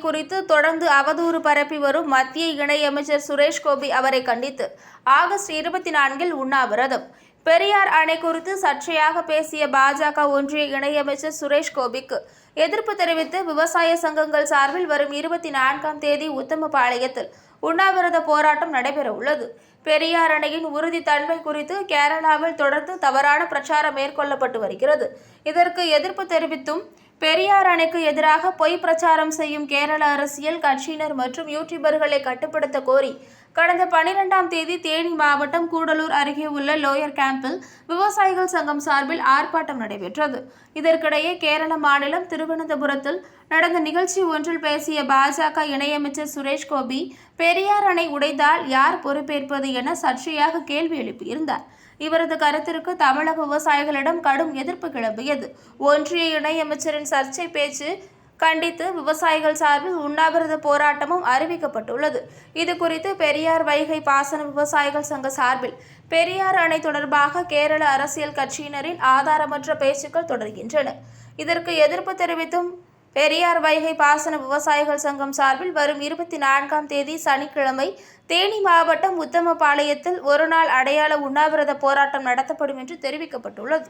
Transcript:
குறித்து தொடர்ந்து அவதூறு பரப்பி வரும் மத்திய இணையமைச்சர் சுரேஷ் கோபி அவரை கண்டித்து ஆகஸ்ட் இருபத்தி நான்கில் உண்ணாவிரதம். பெரியார் அணை குறித்து சர்ச்சையாக பேசிய பாஜக ஒன்றிய இணையமைச்சர் சுரேஷ் கோபிக்கு எதிர்ப்பு தெரிவித்து விவசாய சங்கங்கள் சார்பில் வரும் இருபத்தி நான்காம் தேதி உத்தமபாளையத்தில் உண்ணாவிரத போராட்டம் நடைபெற உள்ளது. பெரியார் அணையின் உறுதித்தன்மை குறித்து கேரளாவில் தொடர்ந்து தவறான பிரச்சாரம் மேற்கொள்ளப்பட்டு வருகிறது. இதற்கு எதிர்ப்பு தெரிவித்தும் பெரியார் அணைக்கு எதிராக பொய் பிரச்சாரம் செய்யும் கேரள அரசியல் கட்சியினர் மற்றும் யூடியூபர்களை கட்டுப்படுத்த கோரி கடந்த பனிரெண்டாம் தேதி தேனி மாவட்டம் கூடலூர் அருகே உள்ள லோயர் கேம்பில் விவசாயிகள் சங்கம் சார்பில் ஆர்ப்பாட்டம் நடைபெற்றது. இதற்கிடையே கேரள மாநிலம் திருவனந்தபுரத்தில் நடந்த நிகழ்ச்சி ஒன்றில் பேசிய பாஜக இணையமைச்சர் சுரேஷ் கோபி பெரியார் அணை உடைந்தால் யார் பொறுப்பேற்பது என சர்ச்சையாக கேள்வி எழுப்பியிருந்தார் இவரது கருத்திற்கு தமிழக விவசாயிகளிடம் கடும் எதிர்ப்பு கிளம்பியது. ஒன்றிய இணையமைச்சரின் சர்ச்சை பேச்சு கண்டித்து விவசாயிகள் சார்பில் உண்ணாவிரத போராட்டமும் அறிவிக்கப்பட்டுள்ளது. இது குறித்து பெரியார் வைகை பாசன விவசாயிகள் சங்க சார்பில் பெரியார் அணை தொடர்பாக கேரள அரசியல் கட்சியினரின் ஆதாரமற்ற பேச்சுக்கள் தொடர்கின்றன. இதற்கு எதிர்ப்பு தெரிவித்தும் பெரியார் வைகை பாசன விவசாயிகள் சங்கம் சார்பில் வரும் இருபத்தி நான்காம் தேதி சனிக்கிழமை தேனி மாவட்டம் உத்தமபாளையத்தில் ஒருநாள் அடையாள உண்ணாவிரத போராட்டம் நடத்தப்படும் என்று தெரிவிக்கப்பட்டுள்ளது.